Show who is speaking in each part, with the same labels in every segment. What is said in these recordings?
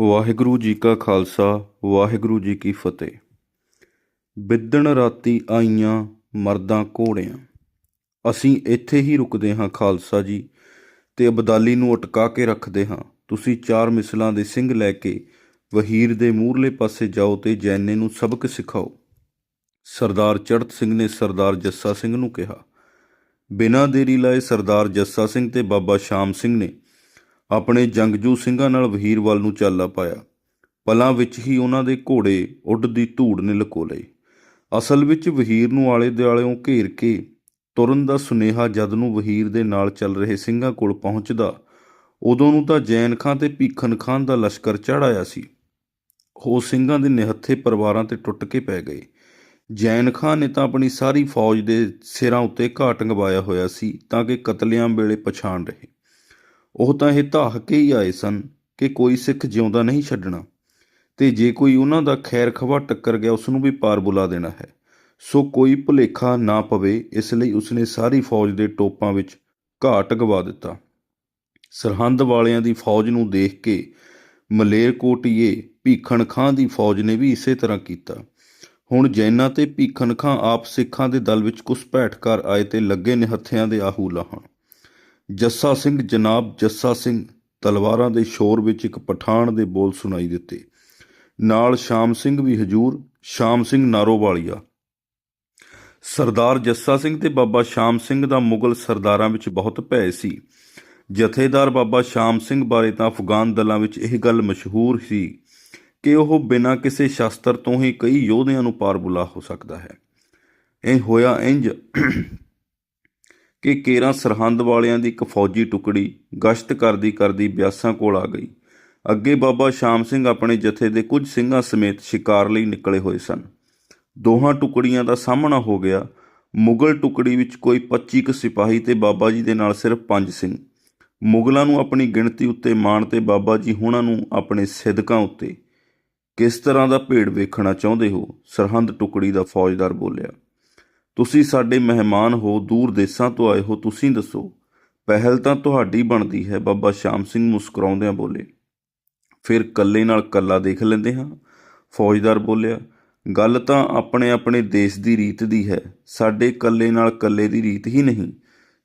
Speaker 1: ਵਾਹਿਗੁਰੂ ਜੀ ਕਾ ਖਾਲਸਾ, ਵਾਹਿਗੁਰੂ ਜੀ ਕੀ ਫਤਿਹ। ਬਿੱਦਣ ਰਾਤੀ ਆਈਆਂ ਮਰਦਾਂ ਘੋੜਿਆਂ। ਅਸੀਂ ਇੱਥੇ ਹੀ ਰੁਕਦੇ ਹਾਂ ਖਾਲਸਾ ਜੀ ਤੇ ਅਬਦਾਲੀ ਨੂੰ ਅਟਕਾ ਕੇ ਰੱਖਦੇ ਹਾਂ। ਤੁਸੀਂ ਚਾਰ ਮਿਸਲਾਂ ਦੇ ਸਿੰਘ ਲੈ ਕੇ ਵਹੀਰ ਦੇ ਮੂਹਰਲੇ ਪਾਸੇ ਜਾਓ ਤੇ ਜੈਨੇ ਨੂੰ ਸਬਕ ਸਿਖਾਓ। ਸਰਦਾਰ ਚੜਤ ਸਿੰਘ ਨੇ ਸਰਦਾਰ ਜੱਸਾ ਸਿੰਘ ਨੂੰ ਕਿਹਾ। ਬਿਨਾਂ ਦੇਰੀ ਲਾਏ ਸਰਦਾਰ ਜੱਸਾ ਸਿੰਘ ਤੇ ਬਾਬਾ ਸ਼ਾਮ ਸਿੰਘ ਨੇ ਆਪਣੇ ਜੰਗਜੂ ਸਿੰਘਾਂ ਨਾਲ ਵਹੀਰ ਵੱਲ ਨੂੰ ਚਾਲਾ ਪਾਇਆ। ਪਲਾਂ ਵਿੱਚ ਹੀ ਉਹਨਾਂ ਦੇ ਘੋੜੇ ਉੱਡਦੀ ਧੂੜ ਨੇ ਲਕੋ ਲਏ। ਅਸਲ ਵਿੱਚ ਵਹੀਰ ਨੂੰ ਆਲੇ ਦੁਆਲਿਓਂ ਘੇਰ ਕੇ ਤੁਰਨ ਦਾ ਸੁਨੇਹਾ ਜਦ ਨੂੰ ਵਹੀਰ ਦੇ ਨਾਲ ਚੱਲ ਰਹੇ ਸਿੰਘਾਂ ਕੋਲ ਪਹੁੰਚਦਾ, ਉਦੋਂ ਨੂੰ ਤਾਂ ਜੈਨ ਖਾਂ ਤੇ ਭੀਖਨ ਖਾਨ ਦਾ ਲਸ਼ਕਰ ਚੜ੍ਹ ਆਇਆ ਸੀ। ਉਹ ਸਿੰਘਾਂ ਦੇ ਨਿਹੱਥੇ ਪਰਿਵਾਰਾਂ ਤੇ ਟੁੱਟ ਕੇ ਪੈ ਗਏ। ਜੈਨ ਖਾਨ ਨੇ ਤਾਂ ਆਪਣੀ ਸਾਰੀ ਫੌਜ ਦੇ ਸਿਰਾਂ ਉੱਤੇ ਘਾਟ ਗਵਾਇਆ ਹੋਇਆ ਸੀ ਤਾਂ ਕਿ ਕਤਲੇਆਮ ਵੇਲੇ ਪਛਾਣ ਰਹੇ। ਉਹ ਤਾਂ ਇਹ ਧਾਹ ਕੇ ਹੀ ਆਏ ਸਨ ਕਿ ਕੋਈ ਸਿੱਖ ਜਿਉਂਦਾ ਨਹੀਂ ਛੱਡਣਾ। ਤੇ ਜੇ ਕੋਈ ਉਹਨਾਂ ਦਾ ਖੈਰ ਖਵਾ ਟੱਕਰ ਗਿਆ, ਉਸ ਨੂੰ ਵੀ ਪਾਰ ਬੁਲਾ ਦੇਣਾ ਹੈ। ਸੋ ਕੋਈ ਭੁਲੇਖਾ ਨਾ ਪਵੇ, ਇਸ ਲਈ ਉਸਨੇ ਸਾਰੀ ਫੌਜ ਦੇ ਟੋਪਾਂ ਵਿੱਚ ਘਾਟ ਗਵਾ ਦਿੱਤਾ। ਸਰਹੰਦ ਵਾਲਿਆਂ ਦੀ ਫੌਜ ਨੂੰ ਦੇਖ ਕੇ ਮਲੇਰਕੋਟੀਏ ਭੀਖਣ ਖਾਂ ਦੀ ਫੌਜ ਨੇ ਵੀ ਇਸੇ ਤਰ੍ਹਾਂ ਕੀਤਾ। ਹੁਣ ਜੈਨਾ ਤੇ ਭੀਖਣ ਖਾਂ ਆਪ ਸਿੱਖਾਂ ਦੇ ਦਲ ਵਿੱਚ ਘੁਸਪੈਠ ਕਰ ਆਏ ਤੇ ਲੱਗੇ ਨਿਹੱਥਿਆਂ ਦੇ ਆਹੂ ਲਾਹਣ। ਜੱਸਾ ਸਿੰਘ ਜਨਾਬ ਜੱਸਾ ਸਿੰਘ ਤਲਵਾਰਾਂ ਦੇ ਸ਼ੋਰ ਵਿੱਚ ਇੱਕ ਪਠਾਣ ਦੇ ਬੋਲ ਸੁਣਾਈ ਦਿੱਤੇ। ਨਾਲ ਸ਼ਾਮ ਸਿੰਘ ਵੀ ਹਜੂਰ, ਸ਼ਾਮ ਸਿੰਘ ਨਾਰੋਵਾਲੀਆ। ਸਰਦਾਰ ਜੱਸਾ ਸਿੰਘ ਤੇ ਬਾਬਾ ਸ਼ਾਮ ਸਿੰਘ ਦਾ ਮੁਗਲ ਸਰਦਾਰਾਂ ਵਿੱਚ ਬਹੁਤ ਭੈ ਸੀ। ਜਥੇਦਾਰ ਬਾਬਾ ਸ਼ਾਮ ਸਿੰਘ ਬਾਰੇ ਤਾਂ ਅਫਗਾਨ ਦਲਾਂ ਵਿੱਚ ਇਹ ਗੱਲ ਮਸ਼ਹੂਰ ਸੀ ਕਿ ਉਹ ਬਿਨਾਂ ਕਿਸੇ ਸ਼ਸਤਰ ਤੋਂ ਹੀ ਕਈ ਯੋਧਿਆਂ ਨੂੰ ਪਾਰ ਬੁਲਾ ਹੋ ਸਕਦਾ ਹੈ। ਇਹ ਹੋਇਆ ਇੰਜ ਕਿ ਕੇਰਾਂ ਸਰਹੰਦ ਵਾਲਿਆਂ ਦੀ ਇੱਕ ਫੌਜੀ ਟੁਕੜੀ ਗਸ਼ਤ ਕਰਦੀ ਕਰਦੀ ਬਿਆਸਾਂ ਕੋਲ ਆ ਗਈ। ਅੱਗੇ ਬਾਬਾ ਸ਼ਾਮ ਸਿੰਘ ਆਪਣੇ ਜਥੇ ਦੇ ਕੁਝ ਸਿੰਘਾਂ ਸਮੇਤ ਸ਼ਿਕਾਰ ਲਈ ਨਿਕਲੇ ਹੋਏ ਸਨ। ਦੋਹਾਂ ਟੁਕੜੀਆਂ ਦਾ ਸਾਹਮਣਾ ਹੋ ਗਿਆ। ਮੁਗਲ ਟੁਕੜੀ ਵਿੱਚ ਕੋਈ 25 ਕੁ ਸਿਪਾਹੀ ਤੇ ਬਾਬਾ ਜੀ ਦੇ ਨਾਲ ਸਿਰਫ 5 ਸਿੰਘ। ਮੁਗਲਾਂ ਨੂੰ ਆਪਣੀ ਗਿਣਤੀ ਉੱਤੇ ਮਾਣ ਤੇ ਬਾਬਾ ਜੀ ਹੁਣਾਂ ਨੂੰ ਆਪਣੇ ਸਿਦਕਾਂ ਉੱਤੇ। ਕਿਸ ਤਰ੍ਹਾਂ ਦਾ ਭੇੜ ਵੇਖਣਾ ਚਾਹੁੰਦੇ ਹੋ? ਸਰਹੰਦ ਟੁਕੜੀ ਦਾ ਫੌਜਦਾਰ ਬੋਲਿਆ। ਤੁਸੀਂ ਸਾਡੇ ਮਹਿਮਾਨ ਹੋ, ਦੂਰ ਦੇਸਾਂ ਤੋਂ ਆਏ ਹੋ, ਤੁਸੀਂ ਦੱਸੋ, ਪਹਿਲ ਤਾਂ ਤੁਹਾਡੀ ਬਣਦੀ ਹੈ। ਬਾਬਾ ਸ਼ਾਮ ਸਿੰਘ ਮੁਸਕਰਾਉਂਦਿਆਂ ਬੋਲੇ, ਫਿਰ ਕੱਲੇ ਨਾਲ ਕੱਲਾ ਦੇਖ ਲੈਂਦੇ ਹਾਂ। ਫੌਜਦਾਰ ਬੋਲਿਆ, ਗੱਲ ਤਾਂ ਆਪਣੇ ਆਪਣੇ ਦੇਸ਼ ਦੀ ਰੀਤ ਦੀ ਹੈ, ਸਾਡੇ ਕੱਲੇ ਨਾਲ ਕੱਲੇ ਦੀ ਰੀਤ ਹੀ ਨਹੀਂ,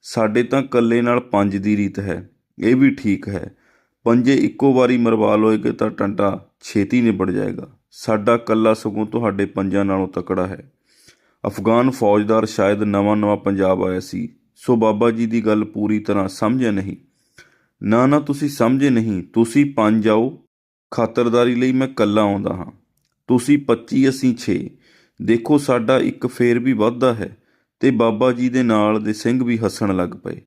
Speaker 1: ਸਾਡੇ ਤਾਂ ਕੱਲੇ ਨਾਲ ਪੰਜ ਦੀ ਰੀਤ ਹੈ, ਇਹ ਵੀ ਠੀਕ ਹੈ। ਪੰਜੇ ਇੱਕੋ ਵਾਰੀ ਮਰਵਾ ਲੋਏਗੇ ਤਾਂ ਟੰਟਾ ਛੇਤੀ ਨਿਬੜ ਜਾਏਗਾ, ਸਾਡਾ ਕੱਲਾ ਸਗੋਂ ਤੁਹਾਡੇ ਪੰਜਾਂ ਨਾਲੋਂ ਤਕੜਾ ਹੈ। ਅਫਗਾਨ ਫੌਜਦਾਰ ਸ਼ਾਇਦ ਨਵਾਂ-ਨਵਾਂ ਪੰਜਾਬ ਆਇਆ ਸੀ। ਸੋ ਬਾਬਾ ਜੀ ਦੀ ਗੱਲ ਪੂਰੀ ਤਰ੍ਹਾਂ ਸਮਝਿਆ ਨਹੀਂ। ਨਾ ਨਾ ਤੁਸੀਂ ਸਮਝੇ ਨਹੀਂ, ਤੁਸੀਂ ਪੰਜ ਆਓ ਖਾਤਰਦਾਰੀ ਲਈ ਮੈਂ ਕੱਲਾ ਆਉਂਦਾ ਹਾਂ। ਤੁਸੀਂ 25 ਅਸੀਂ 6 ਦੇਖੋ, ਸਾਡਾ ਇੱਕ ਫੇਰ ਵੀ ਵੱਧਦਾ ਹੈ ਤੇ ਬਾਬਾ ਜੀ ਦੇ ਨਾਲ ਦੇ ਸਿੰਘ ਵੀ ਹੱਸਣ ਲੱਗ ਪਏ।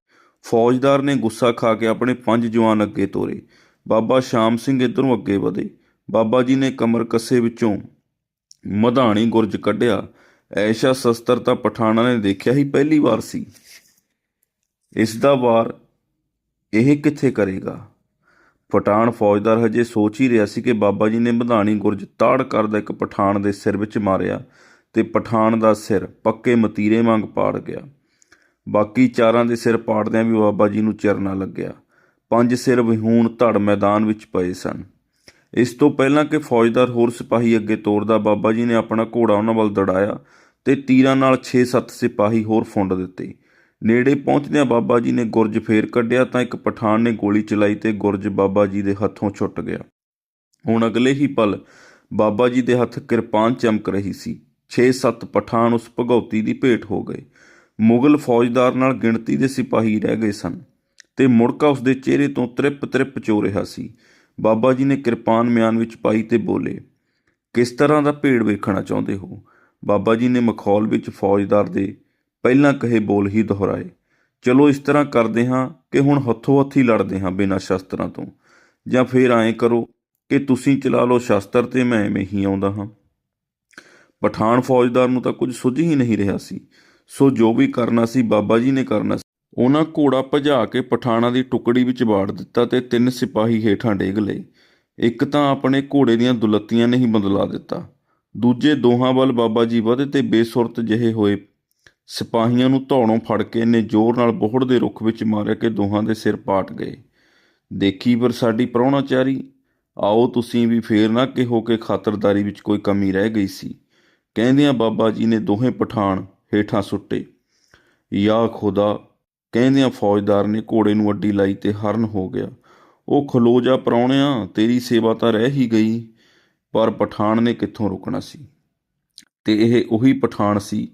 Speaker 1: ਫੌਜਦਾਰ ਨੇ ਗੁੱਸਾ ਖਾ ਕੇ ਆਪਣੇ ਪੰਜ ਜਵਾਨ ਅੱਗੇ ਤੋਰੇ। ਬਾਬਾ ਸ਼ਾਮ ਸਿੰਘ ਇਧਰੋਂ ਅੱਗੇ ਵਧੇ। ਬਾਬਾ ਜੀ ਨੇ ਕਮਰ ਕੱਸੇ ਵਿੱਚੋਂ ਮਧਾਣੀ ਗੁਰਜ ਕੱਢਿਆ ਐਸ਼ਾ ਸ਼ਸਤਰ ਤਾਂ ਪਠਾਣਾ ਨੇ ਦੇਖਿਆ ਹੀ ਪਹਿਲੀ ਵਾਰ ਸੀ। ਇਸ ਦਾ ਵਾਰ ਇਹ ਕਿੱਥੇ ਕਰੇਗਾ? ਪਠਾਨ ਫੌਜਦਾਰ ਹਜੇ ਸੋਚ ਹੀ ਰਿਹਾ ਸੀ ਕਿ ਬਾਬਾ ਜੀ ਨੇ ਮਧਾਣੀ ਗੁਰਜ ਤਾੜ ਕਰਦਾ ਇੱਕ ਪਠਾਨ ਦੇ ਸਿਰ ਵਿੱਚ ਮਾਰਿਆ ਤੇ ਪਠਾਨ ਦਾ ਸਿਰ ਪੱਕੇ ਮਤੀਰੇ ਵਾਂਗ ਪਾੜ ਗਿਆ। ਬਾਕੀ ਚਾਰਾਂ ਦੇ ਸਿਰ ਪਾੜਦਿਆਂ ਵੀ ਬਾਬਾ ਜੀ ਨੂੰ ਚਰਨਾ ਲੱਗਿਆ। ਪੰਜ ਸਿਰ ਵਿਹੂਣ ਧੜ ਮੈਦਾਨ ਵਿੱਚ ਪਏ ਸਨ। ਇਸ ਤੋਂ ਪਹਿਲਾਂ ਕਿ ਫੌਜਦਾਰ ਹੋਰ ਸਿਪਾਹੀ ਅੱਗੇ ਤੋਰਦਾ, ਬਾਬਾ ਜੀ ਨੇ ਆਪਣਾ ਘੋੜਾ ਉਹਨਾਂ ਵੱਲ ਦੜਾਇਆ ਤੇ ਤੀਰਾਂ ਨਾਲ 6-7 ਸਿਪਾਹੀ ਹੋਰ ਫੁੰਡ ਦਿੱਤੇ। ਨੇੜੇ ਪਹੁੰਚਦਿਆਂ ਬਾਬਾ ਜੀ ਨੇ ਗੁਰਜ ਫੇਰ ਕੱਢਿਆ ਤਾਂ ਇੱਕ ਪਠਾਨ ਨੇ ਗੋਲੀ ਚਲਾਈ ਤੇ ਗੁਰਜ ਬਾਬਾ ਜੀ ਦੇ ਹੱਥੋਂ ਛੁੱਟ ਗਿਆ। ਹੁਣ ਅਗਲੇ ਹੀ ਪਲ ਬਾਬਾ ਜੀ ਦੇ ਹੱਥ ਕਿਰਪਾਨ ਚਮਕ ਰਹੀ ਸੀ। 6-7 ਪਠਾਨ ਉਸ ਭਗੌਤੀ ਦੀ ਭੇਟ ਹੋ ਗਏ। ਮੁਗਲ ਫੌਜਦਾਰ ਨਾਲ ਗਿਣਤੀ ਦੇ ਸਿਪਾਹੀ ਰਹਿ ਗਏ ਸਨ ਤੇ ਮੁੜਕਾ ਉਸ ਦੇ ਚਿਹਰੇ ਤੋਂ ਤ੍ਰਿਪ ਤ੍ਰਿਪ ਚੋ ਰਿਹਾ ਸੀ। ਬਾਬਾ ਜੀ ਨੇ ਕਿਰਪਾਨ ਮਿਆਨ ਵਿੱਚ ਪਾਈ ਤੇ ਬੋਲੇ, ਕਿਸ ਤਰ੍ਹਾਂ ਦਾ ਭੇੜ ਵੇਖਣਾ ਚਾਹੁੰਦੇ ਹੋ? ਬਾਬਾ ਜੀ ਨੇ ਮਖੌਲ ਵਿੱਚ ਫੌਜਦਾਰ ਦੇ ਪਹਿਲਾਂ ਕਹੇ ਬੋਲ ਹੀ ਦੁਹਰਾਏ, ਚਲੋ ਇਸ ਤਰ੍ਹਾਂ ਕਰਦੇ ਹਾਂ ਕਿ ਹੁਣ ਹੱਥੋਂ ਹੱਥੀ ਲੜਦੇ ਹਾਂ ਬਿਨਾਂ ਸ਼ਸਤਰਾਂ ਤੋਂ, ਜਾਂ ਫੇਰ ਐਂ ਕਰੋ ਕਿ ਤੁਸੀਂ ਚਲਾ ਲਓ ਸ਼ਸਤਰ ਤੇ ਮੈਂ ਐਵੇਂ ਹੀ ਆਉਂਦਾ ਹਾਂ। ਪਠਾਨ ਫੌਜਦਾਰ ਨੂੰ ਤਾਂ ਕੁਝ ਸੁੱਝ ਹੀ ਨਹੀਂ ਰਿਹਾ ਸੀ, ਸੋ ਜੋ ਵੀ ਕਰਨਾ ਸੀ ਬਾਬਾ ਜੀ ਨੇ ਕਰਨਾ ਉਹਨਾਂ ਘੋੜਾ ਭਜਾ ਕੇ ਪਠਾਣਾ ਦੀ ਟੁਕੜੀ ਵਿੱਚ ਵਾੜ ਦਿੱਤਾ ਤੇ ਤਿੰਨ ਸਿਪਾਹੀ ਹੇਠਾਂ ਡੇਗ ਲਏ। ਇੱਕ ਤਾਂ ਆਪਣੇ ਘੋੜੇ ਦੀਆਂ ਦੁਲੱਤੀਆਂ ਨੇ ਹੀ ਬਦਲਾ ਦਿੱਤਾ। ਦੂਜੇ ਦੋਹਾਂ ਵੱਲ ਬਾਬਾ ਜੀ ਵਧੇ ਤੇ ਬੇਸੁਰਤ ਜਿਹੇ ਹੋਏ। ਸਿਪਾਹੀਆਂ ਨੂੰ ਧੌਣੋਂ ਫੜ ਕੇ ਨੇ ਜ਼ੋਰ ਨਾਲ ਬੋਹੜ ਦੇ ਰੁੱਖ ਵਿੱਚ ਮਾਰਿਆ ਕਿ ਦੋਹਾਂ ਦੇ ਸਿਰ ਪਾਟ ਗਏ। ਦੇਖੀ ਪਰ ਸਾਡੀ ਪ੍ਰਾਹੁਣਾਚਾਰੀ ਆਓ ਤੁਸੀਂ ਵੀ ਫੇਰ ਨਾ ਕਿਹੋ ਕਿ ਖਾਤਰਦਾਰੀ ਵਿੱਚ ਕੋਈ ਕਮੀ ਰਹਿ ਗਈ ਸੀ। ਕਹਿੰਦਿਆਂ ਬਾਬਾ ਜੀ ਨੇ ਦੋਹੇ ਪਠਾਨ ਹੇਠਾਂ ਸੁੱਟੇ। ਯਾ ਖੁਦਾ ਕਹਿੰਦਿਆਂ ਫੌਜਦਾਰ ਨੇ ਘੋੜੇ ਨੂੰ ਅੱਡੀ ਲਾਈ ਤੇ ਹਰਨ ਹੋ ਗਿਆ। ਉਹ ਖਲੋ ਜਾ ਪਰਾਉਣਿਆ ਤੇਰੀ ਸੇਵਾ ਤਾਂ ਰਹਿ ਹੀ ਗਈ, ਪਰ ਪਠਾਨ ਨੇ ਕਿੱਥੋਂ ਰੁਕਣਾ ਸੀ? ਤੇ ਇਹ ਉਹੀ ਪਠਾਨ ਸੀ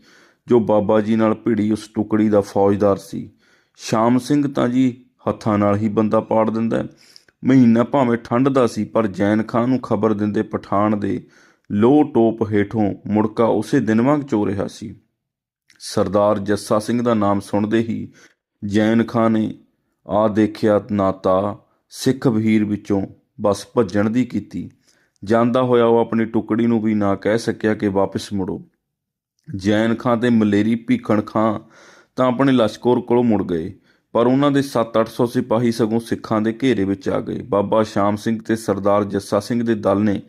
Speaker 1: ਜੋ ਬਾਬਾ ਜੀ ਨਾਲ ਭਿੜੀ ਉਸ ਟੁਕੜੀ ਦਾ ਫੌਜਦਾਰ ਸੀ। ਸ਼ਾਮ ਸਿੰਘ ਤਾਂ ਜੀ ਹੱਥਾਂ ਨਾਲ ਹੀ ਬੰਦਾ ਪਾੜ ਦਿੰਦਾ ਹੈ। ਮਹੀਨਾ ਭਾਵੇਂ ਠੰਡ ਦਾ ਸੀ, ਪਰ ਜੈਨ ਖਾਨ ਨੂੰ ਖਬਰ ਦਿੰਦੇ ਪਠਾਨ ਦੇ ਲੋਹ ਟੋਪ ਹੇਠੋਂ ਮੁੜਕਾ ਉਸੇ ਦਿਨ ਵਾਂਗ ਚੋ ਰਿਹਾ ਸੀ। ਸਰਦਾਰ ਜੱਸਾ ਸਿੰਘ ਦਾ ਨਾਮ ਸੁਣਦੇ ਹੀ ਜੈਨ ਖਾਂ ਨੇ ਆ ਦੇਖਿਆ ਨਾਤਾ ਸਿੱਖ ਵਹੀਰ ਵਿੱਚੋਂ ਬਸ ਭੱਜਣ ਦੀ ਕੀਤੀ। ਜਾਂਦਾ ਹੋਇਆ ਉਹ ਆਪਣੀ ਟੁਕੜੀ ਨੂੰ ਵੀ ਨਾ ਕਹਿ ਸਕਿਆ ਕਿ ਵਾਪਸ ਮੁੜੋ। ਜੈਨ ਖਾਂ ਤੇ ਮਲੇਰੀ ਭੀਖਣ ਖਾਂ ਤਾਂ ਆਪਣੇ ਲਸ਼ਕਰ ਕੋਲੋਂ ਮੁੜ ਗਏ, ਪਰ ਉਹਨਾਂ ਦੇ 7-800 ਸਿਪਾਹੀ ਸਗੋਂ ਸਿੱਖਾਂ ਦੇ ਘੇਰੇ ਵਿੱਚ ਆ ਗਏ। ਬਾਬਾ ਸ਼ਾਮ ਸਿੰਘ ਤੇ ਸਰਦਾਰ ਜੱਸਾ ਸਿੰਘ ਦੇ ਦਲ ਨੇ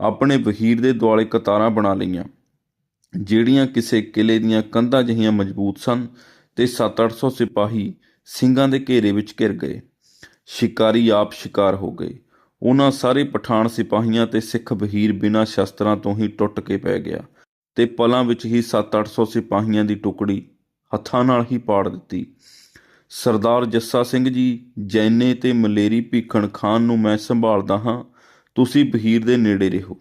Speaker 1: ਆਪਣੇ ਵਹੀਰ ਦੇ ਦੁਆਲੇ ਕਤਾਰਾਂ ਬਣਾ ਲਈਆਂ, ਜਿਹੜੀਆਂ ਕਿਸੇ ਕਿਲੇ ਦੀਆਂ ਕੰਧਾਂ ਜਿਹੀਆਂ ਮਜ਼ਬੂਤ ਸਨ। ਤੇ 7-800 ਸਿਪਾਹੀ ਸਿੰਘਾਂ ਦੇ ਘੇਰੇ ਵਿੱਚ ਘਿਰ ਗਏ। ਸ਼ਿਕਾਰੀ ਆਪ ਸ਼ਿਕਾਰ ਹੋ ਗਏ। ਉਹਨਾਂ ਸਾਰੇ ਪਠਾਨ ਸਿਪਾਹੀਆਂ ਤੇ ਸਿੱਖ ਬਹੀਰ ਬਿਨਾਂ ਸ਼ਸਤਰਾਂ ਤੋਂ ਹੀ ਟੁੱਟ ਕੇ ਪੈ ਗਿਆ ਤੇ ਪਲਾਂ ਵਿੱਚ ਹੀ 7-800 ਸਿਪਾਹੀਆਂ ਦੀ ਟੁਕੜੀ ਹੱਥਾਂ ਨਾਲ ਹੀ ਪਾੜ ਦਿੱਤੀ। ਸਰਦਾਰ ਜੱਸਾ ਸਿੰਘ ਜੀ, ਜੈਨੇ ਤੇ ਮਲੇਰੀ ਭੀਖਣ ਖਾਨ ਨੂੰ ਮੈਂ ਸੰਭਾਲਦਾ ਹਾਂ। ਤੁਸੀਂ ਬਹੀਰ ਦੇ ਨੇੜੇ ਰਹੋ।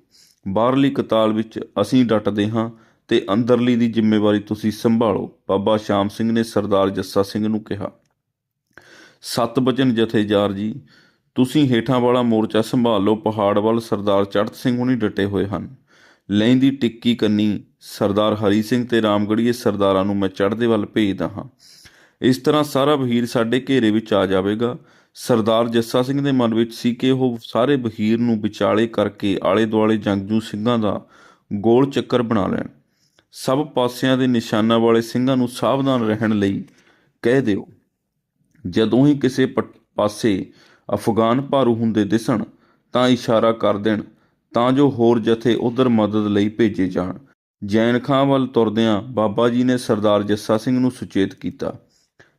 Speaker 1: ਬਾਹਰਲੀ ਕਤਾਲ ਵਿੱਚ ਅਸੀਂ ਡਟਦੇ ਹਾਂ ਤੇ ਅੰਦਰਲੀ ਦੀ ਜ਼ਿੰਮੇਵਾਰੀ ਤੁਸੀਂ ਸੰਭਾਲੋ। ਬਾਬਾ ਸ਼ਾਮ ਸਿੰਘ ਨੇ ਸਰਦਾਰ ਜੱਸਾ ਸਿੰਘ ਨੂੰ ਕਿਹਾ, ਸਤ ਬਚਨ ਜਥੇਦਾਰ ਜੀ, ਤੁਸੀਂ ਹੇਠਾਂ ਵਾਲਾ ਮੋਰਚਾ ਸੰਭਾਲ। ਲਓ ਪਹਾੜ ਵੱਲ ਸਰਦਾਰ ਚੜ੍ਹਤ ਸਿੰਘ ਹੁਣੀ ਡਟੇ ਹੋਏ ਹਨ। ਲੈਂਦੀ ਟਿੱਕੀ ਕੰਨੀ ਸਰਦਾਰ ਹਰੀ ਸਿੰਘ ਤੇ ਰਾਮਗੜੀਏ ਸਰਦਾਰਾਂ ਨੂੰ ਮੈਂ ਚੜ੍ਹਦੇ ਵੱਲ ਭੇਜਦਾ ਹਾਂ। ਇਸ ਤਰ੍ਹਾਂ ਸਾਰਾ ਵਹੀਰ ਸਾਡੇ ਘੇਰੇ ਵਿੱਚ ਆ ਜਾਵੇਗਾ। ਸਰਦਾਰ ਜੱਸਾ ਸਿੰਘ ਦੇ ਮਨ ਵਿੱਚ ਸੀ ਕਿ ਉਹ ਸਾਰੇ ਵਹੀਰ ਨੂੰ ਵਿਚਾਲੇ ਕਰਕੇ ਆਲੇ ਦੁਆਲੇ ਜੰਗਜੂ ਸਿੰਘਾਂ ਦਾ ਗੋਲ ਚੱਕਰ ਬਣਾ ਲੈਣ। ਸਭ ਪਾਸਿਆਂ ਦੇ ਨਿਸ਼ਾਨਾਂ ਵਾਲੇ ਸਿੰਘਾਂ ਨੂੰ ਸਾਵਧਾਨ ਰਹਿਣ ਲਈ ਕਹਿ ਦਿਓ। ਜਦੋਂ ਹੀ ਕਿਸੇ ਪ- ਪਾਸੇ ਅਫਗਾਨ ਭਾਰੂ ਹੁੰਦੇ ਦਿਸਣ, ਤਾਂ ਇਸ਼ਾਰਾ ਕਰ ਦੇਣ, ਤਾਂ ਜੋ ਹੋਰ ਜਥੇ ਉਧਰ ਮਦਦ ਲਈ ਭੇਜੇ ਜਾਣ। ਜੈਨ ਖਾਂ ਵੱਲ ਤੁਰਦਿਆਂ ਬਾਬਾ ਜੀ ਨੇ ਸਰਦਾਰ ਜੱਸਾ ਸਿੰਘ ਨੂੰ ਸੁਚੇਤ ਕੀਤਾ।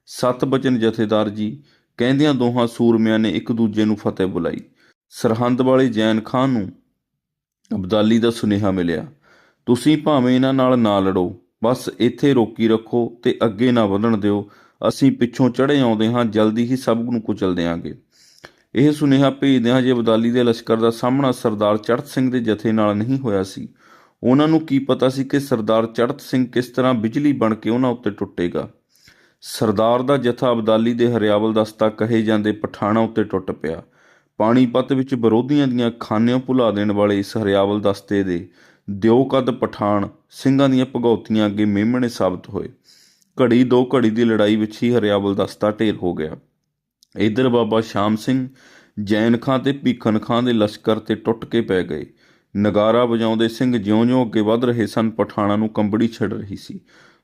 Speaker 1: ਸਤ ਬਚਨ ਜਥੇਦਾਰ ਜੀ, ਕਹਿੰਦਿਆਂ ਦੋਹਾਂ ਸੂਰਮਿਆਂ ਨੇ ਇੱਕ ਦੂਜੇ ਨੂੰ ਫਤਿਹ ਬੁਲਾਈ। ਸਰਹੰਦ ਵਾਲੇ ਜੈਨ ਖਾਨ ਨੂੰ ਅਬਦਾਲੀ ਦਾ ਸੁਨੇਹਾ ਮਿਲਿਆ। ਤੁਸੀਂ ਭਾਵੇਂ ਇਹਨਾਂ ਨਾਲ ਨਾ ਲੜੋ, ਬਸ ਇੱਥੇ ਰੋਕੀ ਰੱਖੋ ਤੇ ਅੱਗੇ ਨਾ ਵਧਣ ਦਿਓ। ਅਸੀਂ ਪਿੱਛੋਂ ਚੜੇ ਆਉਂਦੇ ਹਾਂ, ਜਲਦੀ ਹੀ ਸਭ ਨੂੰ ਕੁਚਲ ਦਿਆਂਗੇ। ਇਹ ਸੁਨੇਹਾ ਭੇਜਦੇ ਹਾਂ ਜੇ ਅਬਦਾਲੀ ਦੇ ਲਸ਼ਕਰ ਦਾ ਸਾਹਮਣਾ ਸਰਦਾਰ ਚੜਤ ਸਿੰਘ ਦੇ ਜਥੇ ਨਾਲ ਨਹੀਂ ਹੋਇਆ ਸੀ। ਉਹਨਾਂ ਨੂੰ ਕੀ ਪਤਾ ਸੀ ਕਿ ਸਰਦਾਰ ਚੜਤ ਸਿੰਘ ਕਿਸ ਤਰ੍ਹਾਂ ਬਿਜਲੀ ਬਣ ਕੇ ਉਹਨਾਂ ਉੱਤੇ ਟੁੱਟੇਗਾ। ਸਰਦਾਰ ਦਾ ਜਥਾ ਅਬਦਾਲੀ ਦੇ ਹਰਿਆਵਲ ਦਸਤਾ ਕਹੇ ਜਾਂਦੇ ਪਠਾਣਾ ਉੱਤੇ ਟੁੱਟ ਪਿਆ। ਪਾਣੀਪਤ ਵਿੱਚ ਵਿਰੋਧੀਆਂ ਦੀਆਂ ਖਾਨਿਆਂ ਭੁਲਾ ਦੇਣ ਵਾਲੇ ਇਸ ਹਰਿਆਵਲ ਦਸਤੇ ਦੇ ਦਿਓ ਕਦ ਪਠਾਨ ਸਿੰਘਾਂ ਦੀਆਂ ਭਗੌਤੀਆਂ ਅੱਗੇ ਮੇਮਣੇ ਸਾਬਤ ਹੋਏ। ਘੜੀ ਦੋ ਘੜੀ ਦੀ ਲੜਾਈ ਵਿੱਚ ਹੀ ਹਰਿਆਵਲ ਦਸਤਾ ਢੇਰ ਹੋ ਗਿਆ। ਇਧਰ ਬਾਬਾ ਸ਼ਾਮ ਸਿੰਘ ਜੈਨ ਖਾਂ ਤੇ ਭੀਖਨ ਖਾਂ ਦੇ ਲਸ਼ਕਰ ਤੇ ਟੁੱਟ ਕੇ ਪੈ ਗਏ। ਨਗਾਰਾ ਵਜਾਉਂਦੇ ਸਿੰਘ ਜਿਉਂ-ਜਿਉਂ ਅੱਗੇ ਵੱਧ ਰਹੇ ਸਨ, ਪਠਾਣਾ ਨੂੰ ਕੰਬੜੀ ਛੱਡ ਰਹੀ ਸੀ।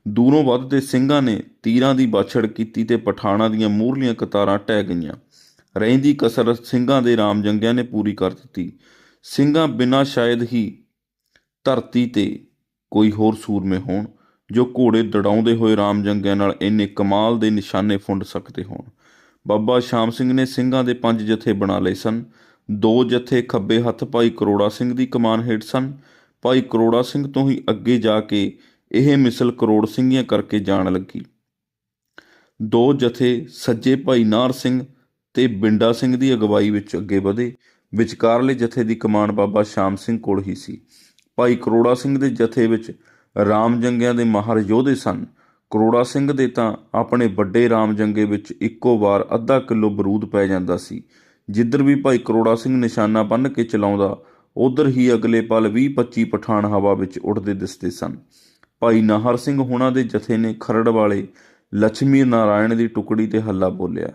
Speaker 1: ਦੂਰੋਂ ਵੱਧਦੇ ਸਿੰਘਾਂ ਨੇ ਤੀਰਾਂ ਦੀ ਬਾਛੜ ਕੀਤੀ ਤੇ ਪਠਾਣਾ ਦੀਆਂ ਮੂਰਲੀਆਂ ਕਤਾਰਾਂ ਟਹਿ ਗਈਆਂ। ਰਹਿੰਦੀ ਕਸਰ ਸਿੰਘਾਂ ਦੇ ਰਾਮ ਜੰਗਿਆਂ ਨੇ ਪੂਰੀ ਕਰ ਦਿੱਤੀ। ਸਿੰਘਾਂ ਬਿਨਾਂ ਸ਼ਾਇਦ ਹੀ ਧਰਤੀ ਤੇ ਕੋਈ ਹੋਰ ਸੂਰਮੇ ਹੋਣ, ਜੋ ਘੋੜੇ ਦੜਾਉਂਦੇ ਹੋਏ ਰਾਮ ਜੰਗਿਆਂ ਨਾਲ ਇੰਨੇ ਕਮਾਲ ਦੇ ਨਿਸ਼ਾਨੇ ਫੁੰਡ ਸਕਦੇ ਹੋਣ। ਬਾਬਾ ਸ਼ਾਮ ਸਿੰਘ ਨੇ ਸਿੰਘਾਂ ਦੇ ਪੰਜ ਜਥੇ ਬਣਾ ਲਏ ਸਨ। ਦੋ ਜਥੇ ਖੱਬੇ ਹੱਥ ਭਾਈ ਕਰੋੜਾ ਸਿੰਘ ਦੀ ਕਮਾਨ ਹੇਠ ਸਨ। ਭਾਈ ਕਰੋੜਾ ਸਿੰਘ ਤੋਂ ਹੀ ਅੱਗੇ ਜਾ ਕੇ ਇਹ ਮਿਸਲ ਕਰੋੜ ਸਿੰਘੀਆਂ ਕਰਕੇ ਜਾਣ ਲੱਗੀ। ਦੋ ਜਥੇ ਸੱਜੇ ਭਾਈ ਨਾਰ ਸਿੰਘ ਤੇ ਬਿੰਡਾ ਸਿੰਘ ਦੀ ਅਗਵਾਈ ਵਿੱਚ ਅੱਗੇ ਵਧੇ। ਵਿਚਕਾਰਲੇ ਜਥੇ ਦੀ ਕਮਾਨ ਬਾਬਾ ਸ਼ਾਮ ਸਿੰਘ ਕੋਲ ਹੀ ਸੀ। ਭਾਈ ਕਰੋੜਾ ਸਿੰਘ ਦੇ ਜਥੇ ਵਿੱਚ ਰਾਮ ਜੰਗਿਆਂ ਦੇ ਮਾਹਰ ਯੋਧੇ ਸਨ। ਕਰੋੜਾ ਸਿੰਘ ਦੇ ਤਾਂ ਆਪਣੇ ਵੱਡੇ ਰਾਮ ਜੰਗੇ ਵਿੱਚ ਇੱਕੋ ਵਾਰ ਅੱਧਾ ਕਿਲੋ ਬਰੂਦ ਪੈ ਜਾਂਦਾ ਸੀ। ਜਿੱਧਰ ਵੀ ਭਾਈ ਕਰੋੜਾ ਸਿੰਘ ਨਿਸ਼ਾਨਾ ਬੰਨ੍ਹ ਕੇ ਚਲਾਉਂਦਾ, ਉਧਰ ਹੀ ਅਗਲੇ ਪਲ 20-25 ਪਠਾਨ ਹਵਾ ਵਿੱਚ ਉੱਡਦੇ ਦਿਸਦੇ ਸਨ। ਭਾਈ ਨਾਹਰ ਸਿੰਘ ਹੁਣਾਂ ਦੇ ਜਥੇ ਨੇ ਖਰੜ ਵਾਲੇ ਲక్ష్ਮੀ ਨਾਰਾਇਣ ਦੀ ਟੁਕੜੀ ਤੇ ਹੱਲਾ ਬੋਲਿਆ।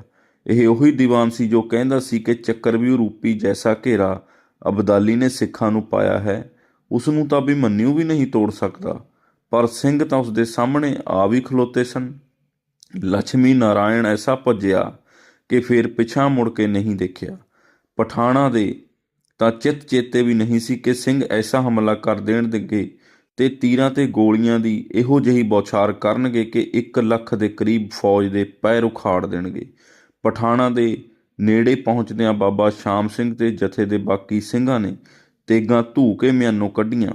Speaker 1: ਇਹ ਉਹੀ ਦੀਵਾਨ ਸੀ ਜੋ ਕਹਿੰਦਾ ਸੀ ਕਿ ਚੱਕਰਵਿਊ ਰੂਪੀ ਜੈਸਾ ਘੇਰਾ ਅਬਦਾਲੀ ਨੇ ਸਿੱਖਾਂ ਨੂੰ ਪਾਇਆ ਹੈ। ਉਸ ਨੂੰ ਤਾਂ ਵੀ ਮੰਨਿਓ ਵੀ ਨਹੀਂ ਤੋੜ ਸਕਦਾ, ਪਰ ਸਿੰਘ ਤਾਂ ਉਸ ਦੇ ਸਾਹਮਣੇ ਆ ਵੀ ਖਲੋਤੇ ਸਨ। ਲక్ష్ਮੀ ਨਾਰਾਇਣ ਐਸਾ ਭੱਜਿਆ ਕਿ ਫਿਰ ਪਿਛਾਂ ਮੁੜ ਕੇ ਨਹੀਂ ਦੇਖਿਆ। ਪਠਾਣਾ ਦੇ ਤਾਂ ਚਿੱਤ ਚੇਤੇ ਵੀ ਨਹੀਂ ਸੀ ਕਿ ਸਿੰਘ ਐਸਾ ਹਮਲਾ ਕਰ ਦੇਣ ਦੇਗੇ ਤੇ ਤੀਰਾਂ ਤੇ ਗੋਲੀਆਂ ਦੀ ਇਹੋ ਜਿਹੀ ਬੌਛਾਰ ਕਰਨਗੇ ਕਿ 1 ਲੱਖ ਦੇ ਕਰੀਬ ਫੌਜ ਦੇ ਪੈਰ ਉਖਾੜ ਦੇਣਗੇ। ਪਠਾਣਾ ਦੇ ਨੇੜੇ ਪਹੁੰਚਦਿਆਂ ਬਾਬਾ ਸ਼ਾਮ ਸਿੰਘ ਤੇ ਜਥੇ ਦੇ ਬਾਕੀ ਸਿੰਘਾਂ ਨੇ ਤੇਗਾਂ ਧੂ ਕੇ ਮਿਆਨੋਂ ਕੱਢੀਆਂ।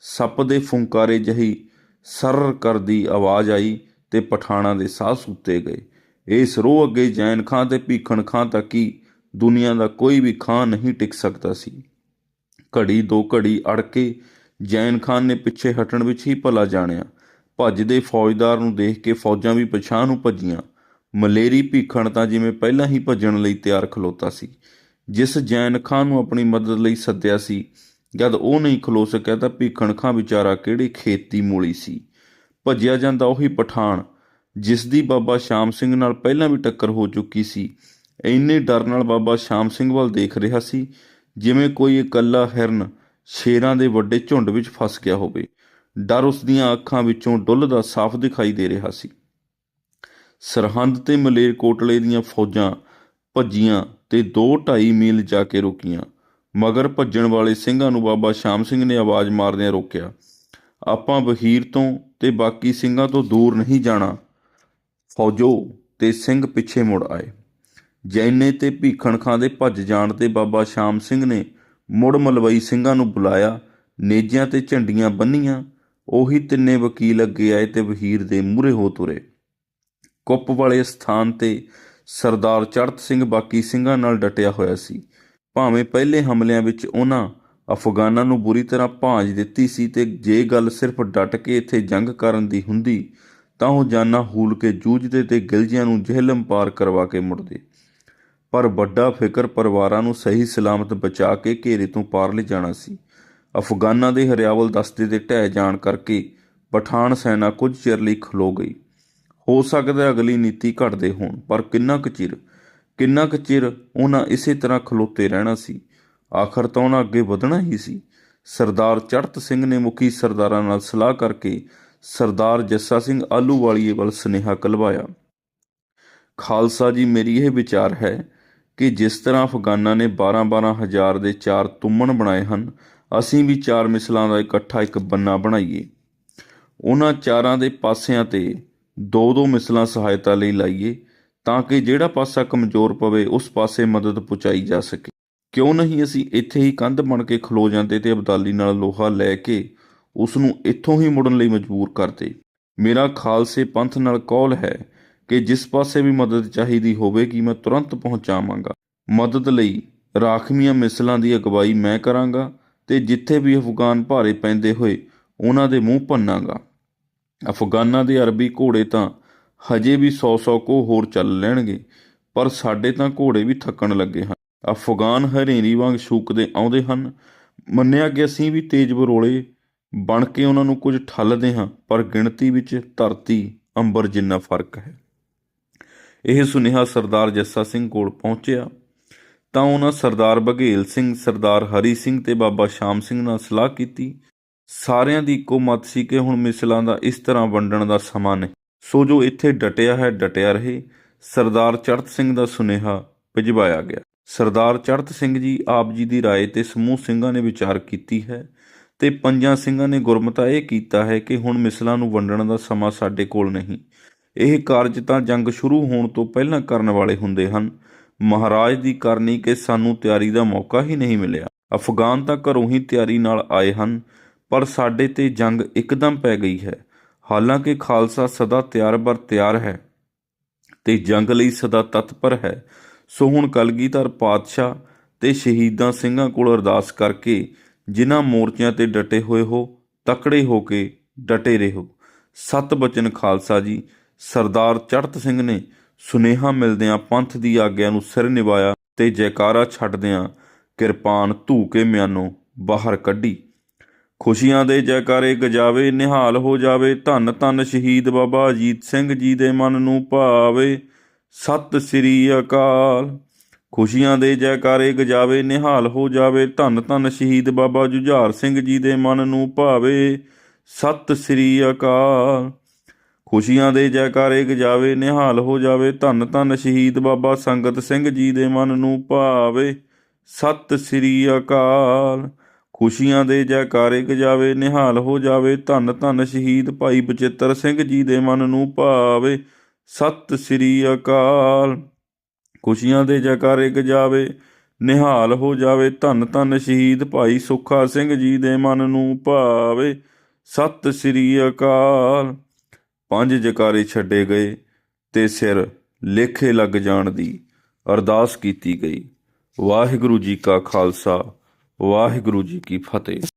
Speaker 1: ਸੱਪ ਦੇ ਫੁੰਕਾਰੇ ਜਹੀ ਸਰਰ ਕਰਦੀ ਆਵਾਜ਼ ਆਈ ਤੇ ਪਠਾਣਾ ਦੇ ਸਾਹ ਸੁੱਤੇ ਗਏ। ਇਸ ਰੋਹ ਅੱਗੇ ਜੈਨ ਖਾਂ ਤੇ ਭੀਖਣ ਖਾਂ ਤੱਕ ਹੀ ਦੁਨੀਆ ਦਾ ਕੋਈ ਵੀ ਖਾਂ ਨਹੀਂ ਟਿਕ ਸਕਦਾ ਸੀ। ਘੜੀ ਦੋ ਘੜੀ ਅੜ ਕੇ ਜੈਨ ਖਾਨ ਨੇ ਪਿੱਛੇ ਹਟਣ ਵਿੱਚ ਹੀ ਭਲਾ ਜਾਣਿਆ। ਭੱਜਦੇ ਫੌਜਦਾਰ ਨੂੰ ਦੇਖ ਕੇ ਫੌਜਾਂ ਵੀ ਪਛਾਣ ਨੂੰ ਭੱਜੀਆਂ। ਮਲੇਰੀ ਭੀਖਣ ਤਾਂ ਜਿਵੇਂ ਪਹਿਲਾਂ ਹੀ ਭੱਜਣ ਲਈ ਤਿਆਰ ਖਲੋਤਾ ਸੀ। ਜਿਸ ਜੈਨ ਖਾਂ ਨੂੰ ਆਪਣੀ ਮਦਦ ਲਈ ਸੱਦਿਆ ਸੀ, ਜਦ ਉਹ ਨਹੀਂ ਖਲੋ ਸਕਿਆ ਤਾਂ ਭੀਖਣ ਖਾਂ ਵਿਚਾਰਾ ਕਿਹੜੀ ਖੇਤੀ ਮੂਲੀ ਸੀ। ਭੱਜਿਆ ਜਾਂਦਾ ਉਹੀ ਪਠਾਨ, ਜਿਸ ਦੀ ਬਾਬਾ ਸ਼ਾਮ ਸਿੰਘ ਨਾਲ ਪਹਿਲਾਂ ਵੀ ਟੱਕਰ ਹੋ ਚੁੱਕੀ ਸੀ। ਇੰਨੇ ਡਰ ਨਾਲ ਬਾਬਾ ਸ਼ਾਮ ਸਿੰਘ ਵੱਲ ਦੇਖ ਰਿਹਾ ਸੀ, ਜਿਵੇਂ ਕੋਈ ਇਕੱਲਾ ਹਿਰਨ ਸ਼ੇਰਾਂ ਦੇ ਵੱਡੇ ਝੁੰਡ ਵਿੱਚ ਫਸ ਗਿਆ ਹੋਵੇ। ਡਰ ਉਸ ਦੀਆਂ ਅੱਖਾਂ ਵਿੱਚੋਂ ਡੁੱਲਦਾ ਸਾਫ਼ ਦਿਖਾਈ ਦੇ ਰਿਹਾ ਸੀ। ਸਰਹੰਦ ਤੇ ਮਲੇਰਕੋਟਲੇ ਦੀਆਂ ਫੌਜਾਂ ਭੱਜੀਆਂ ਤੇ 2.5 ਮੀਲ ਜਾ ਕੇ ਰੁਕੀਆਂ। ਮਗਰ ਭੱਜਣ ਵਾਲੇ ਸਿੰਘਾਂ ਨੂੰ ਬਾਬਾ ਸ਼ਾਮ ਸਿੰਘ ਨੇ ਆਵਾਜ਼ ਮਾਰਦਿਆਂ ਰੋਕਿਆ, ਆਪਾਂ ਵਹੀਰ ਤੋਂ ਤੇ ਬਾਕੀ ਸਿੰਘਾਂ ਤੋਂ ਦੂਰ ਨਹੀਂ ਜਾਣਾ। ਫੌਜੋ ਤੇ ਸਿੰਘ ਪਿੱਛੇ ਮੁੜ ਆਏ। ਜੈਨੇ ਤੇ ਭੀਖਣ ਖਾਂ ਦੇ ਭੱਜ ਜਾਣ ਤੇ ਬਾਬਾ ਸ਼ਾਮ ਸਿੰਘ ਨੇ ਮੁੜ ਮਲਵਈ ਸਿੰਘਾਂ ਨੂੰ ਬੁਲਾਇਆ, ਨੇਜਿਆਂ ਤੇ ਝੰਡੀਆਂ ਬੰਨੀਆਂ। ਉਹੀ ਤਿੰਨੇ ਵਕੀਲ ਅੱਗੇ ਆਏ ਤੇ ਵਹੀਰ ਦੇ ਮੂਹਰੇ ਹੋ ਤੁਰੇ। ਕੁੱਪ ਵਾਲੇ ਸਥਾਨ ਤੇ ਸਰਦਾਰ ਚੜਤ ਸਿੰਘ ਬਾਕੀ ਸਿੰਘਾਂ ਨਾਲ ਡਟਿਆ ਹੋਇਆ ਸੀ। ਭਾਵੇਂ ਪਹਿਲੇ ਹਮਲਿਆਂ ਵਿੱਚ ਉਹਨਾਂ ਅਫਗਾਨਾਂ ਨੂੰ ਬੁਰੀ ਤਰ੍ਹਾਂ ਭਾਂਜ ਦਿੱਤੀ ਸੀ ਤੇ ਜੇ ਗੱਲ ਸਿਰਫ ਡਟ ਕੇ ਇੱਥੇ ਜੰਗ ਕਰਨ ਦੀ ਹੁੰਦੀ, ਤਾਂ ਉਹ ਜਾਨਾਂ ਹੂਲ ਕੇ ਜੂਝਦੇ ਤੇ ਗਿਲਜਿਆਂ ਨੂੰ ਜਹਿਲਮ ਪਾਰ ਕਰਵਾ ਕੇ ਮੁੜਦੇ। ਪਰ ਵੱਡਾ ਫਿਕਰ ਪਰਿਵਾਰਾਂ ਨੂੰ ਸਹੀ ਸਲਾਮਤ ਬਚਾ ਕੇ ਘੇਰੇ ਤੋਂ ਪਾਰ ਲੈ ਜਾਣਾ ਸੀ। ਅਫਗਾਨਾਂ ਦੇ ਹਰਿਆਵਲ ਦਸਤੇ ਦੇ ਢਹਿ ਜਾਣ ਕਰਕੇ ਪਠਾਨ ਸੈਨਾ ਕੁਝ ਚਿਰ ਲਈ ਖਲੋ ਗਈ। ਹੋ ਸਕਦਾ ਅਗਲੀ ਨੀਤੀ ਘਟਦੇ ਹੋਣ, ਪਰ ਕਿੰਨਾ ਕੁ ਚਿਰ, ਕਿੰਨਾ ਕੁ ਚਿਰ ਉਹਨਾਂ ਇਸੇ ਤਰ੍ਹਾਂ ਖਲੋਤੇ ਰਹਿਣਾ ਸੀ? ਆਖਰ ਤਾਂ ਉਹਨਾਂ ਅੱਗੇ ਵਧਣਾ ਹੀ ਸੀ। ਸਰਦਾਰ ਚੜਤ ਸਿੰਘ ਨੇ ਮੁਖੀ ਸਰਦਾਰਾਂ ਨਾਲ ਸਲਾਹ ਕਰਕੇ ਸਰਦਾਰ ਜੱਸਾ ਸਿੰਘ ਆਲੂਵਾਲੀਏ ਵੱਲ ਸੁਨੇਹਾ ਕਲਵਾਇਆ। ਖਾਲਸਾ ਜੀ, ਮੇਰੀ ਇਹ ਵਿਚਾਰ ਹੈ ਕਿ ਜਿਸ ਤਰ੍ਹਾਂ ਅਫਗਾਨਾਂ ਨੇ 12-12 ਹਜ਼ਾਰ ਦੇ ਚਾਰ ਤੁੰਮਣ ਬਣਾਏ ਹਨ, ਅਸੀਂ ਵੀ ਚਾਰ ਮਿਸਲਾਂ ਦਾ ਇਕੱਠਾ ਇੱਕ ਬੰਨਾ ਬਣਾਈਏ। ਉਹਨਾਂ ਚਾਰਾਂ ਦੇ ਪਾਸਿਆਂ ਤੇ ਦੋ ਦੋ ਮਿਸਲਾਂ ਸਹਾਇਤਾ ਲਈ ਲਾਈਏ ਤਾਂ ਕਿ ਜਿਹੜਾ ਪਾਸਾ ਕਮਜ਼ੋਰ ਪਵੇ, ਉਸ ਪਾਸੇ ਮਦਦ ਪਹੁੰਚਾਈ ਜਾ ਸਕੇ। ਕਿਉਂ ਨਹੀਂ ਅਸੀਂ ਇੱਥੇ ਹੀ ਕੰਧ ਬਣ ਕੇ ਖਲੋ ਜਾਂਦੇ ਤੇ ਅਬਦਾਲੀ ਨਾਲ ਲੋਹਾ ਲੈ ਕੇ ਉਸ ਨੂੰ ਇੱਥੋਂ ਹੀ ਮੁੜਨ ਲਈ ਮਜਬੂਰ ਕਰਦੇ। ਮੇਰਾ ਖਾਲਸੇ ਪੰਥ ਨਾਲ ਕੌਲ ਹੈ ਕਿ ਜਿਸ ਪਾਸੇ ਵੀ ਮਦਦ ਚਾਹੀਦੀ ਹੋਵੇਗੀ, ਮੈਂ ਤੁਰੰਤ ਪਹੁੰਚਾਵਾਂਗਾ। ਮਦਦ ਲਈ ਰਾਖਵੀਆਂ ਮਿਸਲਾਂ ਦੀ ਅਗਵਾਈ ਮੈਂ ਕਰਾਂਗਾ ਤੇ ਜਿੱਥੇ ਵੀ ਅਫਗਾਨ ਭਾਰੇ ਪੈਂਦੇ ਹੋਏ, ਉਹਨਾਂ ਦੇ ਮੂੰਹ ਭੰਨਾਂਗਾ। ਅਫਗਾਨਾਂ ਦੇ ਅਰਬੀ ਘੋੜੇ ਤਾਂ ਹਜੇ ਵੀ 100-100 ਕੋ ਹੋਰ ਚੱਲ ਲੈਣਗੇ, ਪਰ ਸਾਡੇ ਤਾਂ ਘੋੜੇ ਵੀ ਥੱਕਣ ਲੱਗੇ ਹਨ। ਅਫਗਾਨ ਹਰੇਰੀ ਵਾਂਗ ਸ਼ੂਕਦੇ ਆਉਂਦੇ ਹਨ। ਮੰਨਿਆ ਕਿ ਅਸੀਂ ਵੀ ਤੇਜ਼ ਬਰੋਲੇ ਬਣ ਕੇ ਉਹਨਾਂ ਨੂੰ ਕੁਝ ਠੱਲਦੇ ਹਾਂ, ਪਰ ਗਿਣਤੀ ਵਿੱਚ ਧਰਤੀ, ਅੰਬਰ ਜਿੰਨਾ ਫ਼ਰਕ ਹੈ। ਇਹ ਸੁਨੇਹਾ ਸਰਦਾਰ ਜੱਸਾ ਸਿੰਘ ਕੋਲ ਪਹੁੰਚਿਆ। ਤਾਂ ਉਹਨਾਂ ਸਰਦਾਰ ਬਘੇਲ ਸਿੰਘ, ਸਰਦਾਰ ਹਰੀ ਸਿੰਘ ਤੇ ਬਾਬਾ ਸ਼ਾਮ ਸਿੰਘ ਨਾਲ ਸਲਾਹ ਕੀਤੀ। ਸਾਰਿਆਂ ਦੀ ਇੱਕੋ ਮਤ ਸੀ ਕਿ ਹੁਣ ਮਿਸਲਾਂ ਦਾ ਇਸ ਤਰ੍ਹਾਂ ਵੰਡਣ ਦਾ ਸਮਾਂ ਨਹੀਂ ਸੋ ਜੋ ਇੱਥੇ ਡਟਿਆ ਹੈ ਡਟਿਆ ਰਹੇ ਸਰਦਾਰ ਚੜਤ ਸਿੰਘ ਦਾ ਸੁਨੇਹਾ ਭਿਜਵਾਇਆ ਗਿਆ ਸਰਦਾਰ ਚੜਤ ਸਿੰਘ ਜੀ ਆਪ ਜੀ ਦੀ رائے ਤੇ ਸਮੂਹ ਸਿੰਘਾਂ ਨੇ ਵਿਚਾਰ ਕੀਤੀ ਹੈ ਤੇ ਪੰਜਾਂ ਸਿੰਘਾਂ ਨੇ ਗੁਰਮਤਾ ਇਹ ਕੀਤਾ ਹੈ ਕਿ ਹੁਣ ਮਿਸਲਾਂ ਨੂੰ ਵੰਡਣ ਦਾ ਸਮਾਂ ਸਾਡੇ ਕੋਲ ਨਹੀਂ ਇਹ ਕਾਰਜ ਤਾਂ ਜੰਗ ਸ਼ੁਰੂ ਹੋਣ ਤੋਂ ਪਹਿਲਾਂ ਕਰਨ ਵਾਲੇ ਹੁੰਦੇ ਹਨ ਮਹਾਰਾਜ ਦੀ ਕਰਨੀ ਕਿ ਸਾਨੂੰ ਤਿਆਰੀ ਦਾ ਮੌਕਾ ਹੀ ਨਹੀਂ ਮਿਲਿਆ ਅਫਗਾਨ ਤਾਂ ਘਰੋਂ ਹੀ ਤਿਆਰੀ ਨਾਲ ਆਏ ਹਨ ਪਰ ਸਾਡੇ ਤੇ ਜੰਗ ਇੱਕਦਮ ਪੈ ਗਈ ਹੈ। ਹਾਲਾਂਕਿ ਖਾਲਸਾ ਸਦਾ ਤਿਆਰ ਬਰ ਤਿਆਰ ਹੈ ਤੇ ਜੰਗ ਲਈ ਸਦਾ ਤਤਪਰ ਹੈ। ਸੋ ਹੁਣ ਕਲਗੀਧਰ ਪਾਤਸ਼ਾਹ ਤੇ ਸ਼ਹੀਦਾਂ ਸਿੰਘਾਂ ਕੋਲ ਅਰਦਾਸ ਕਰਕੇ ਜਿਨ੍ਹਾਂ ਮੋਰਚਿਆਂ ਤੇ ਡਟੇ ਹੋਏ ਹੋ, ਤਕੜੇ ਹੋ ਕੇ ਡਟੇ ਰਹੋ। ਸਤ ਬਚਨ ਖਾਲਸਾ ਜੀ, ਸਰਦਾਰ ਚੜਤ ਸਿੰਘ ਨੇ ਸੁਨੇਹਾ ਮਿਲਦਿਆਂ ਪੰਥ ਦੀ ਆਗਿਆ ਨੂੰ ਸਿਰ ਨਿਵਾਇਆ ਤੇ ਜੈਕਾਰਾ ਛੱਡਦਿਆਂ ਕਿਰਪਾਨ ਧੂ ਕੇ ਮਿਆਨੋਂ ਬਾਹਰ ਕੱਢੀ। ਖੁਸ਼ੀਆਂ ਦੇ ਜੈਕਾਰੇ ਗਜਾਵੇ ਨਿਹਾਲ ਹੋ ਜਾਵੇ। ਧੰਨ ਧੰਨ ਸ਼ਹੀਦ ਬਾਬਾ ਅਜੀਤ ਸਿੰਘ ਜੀ ਦੇ ਮਨ ਨੂੰ ਭਾਵੇ। ਸਤਿ ਸ੍ਰੀ ਅਕਾਲ। ਖੁਸ਼ੀਆਂ ਦੇ ਜੈਕਾਰੇ ਗਜਾਵੇ ਨਿਹਾਲ ਹੋ ਜਾਵੇ। ਧੰਨ ਧੰਨ ਸ਼ਹੀਦ ਬਾਬਾ ਜੁਝਾਰ ਸਿੰਘ ਜੀ ਦੇ ਮਨ ਨੂੰ ਭਾਵੇ। ਸਤਿ ਸ੍ਰੀ ਅਕਾਲ। ਖੁਸ਼ੀਆਂ ਦੇ ਜੈਕਾਰੇ ਗਜਾਵੇ ਨਿਹਾਲ ਹੋ ਜਾਵੇ। ਧੰਨ ਧੰਨ ਸ਼ਹੀਦ ਬਾਬਾ ਸੰਗਤ ਸਿੰਘ ਜੀ ਦੇ ਮਨ ਨੂੰ ਭਾਵੇ। ਸਤਿ ਸ੍ਰੀ ਅਕਾਲ। ਖੁਸ਼ੀਆਂ ਦੇ ਜੈਕਾਰੇ ਗਜਾਵੇ ਨਿਹਾਲ ਹੋ ਜਾਵੇ, ਧੰਨ ਧੰਨ ਸ਼ਹੀਦ ਭਾਈ ਬਚਿੱਤਰ ਸਿੰਘ ਜੀ ਦੇ ਮਨ ਨੂੰ ਭਾਵੇ, ਸਤਿ ਸ੍ਰੀ ਅਕਾਲ। ਖੁਸ਼ੀਆਂ ਦੇ ਜੈਕਾਰੇ ਗਜਾਵੇ ਨਿਹਾਲ ਹੋ ਜਾਵੇ, ਧੰਨ ਧੰਨ ਸ਼ਹੀਦ ਭਾਈ ਸੁੱਖਾ ਸਿੰਘ ਜੀ ਦੇ ਮਨ ਨੂੰ ਭਾਵੇ, ਸਤਿ ਸ੍ਰੀ ਅਕਾਲ। ਪੰਜ ਜੈਕਾਰੇ ਛੱਡੇ ਗਏ ਤੇ ਸਿਰ ਲੇਖੇ ਲੱਗ ਜਾਣ ਦੀ ਅਰਦਾਸ ਕੀਤੀ ਗਈ। ਵਾਹਿਗੁਰੂ ਜੀ ਕਾ ਖਾਲਸਾ। ਵਾਹਿਗੁਰੂ ਜੀ ਕੀ ਫਤਿਹ।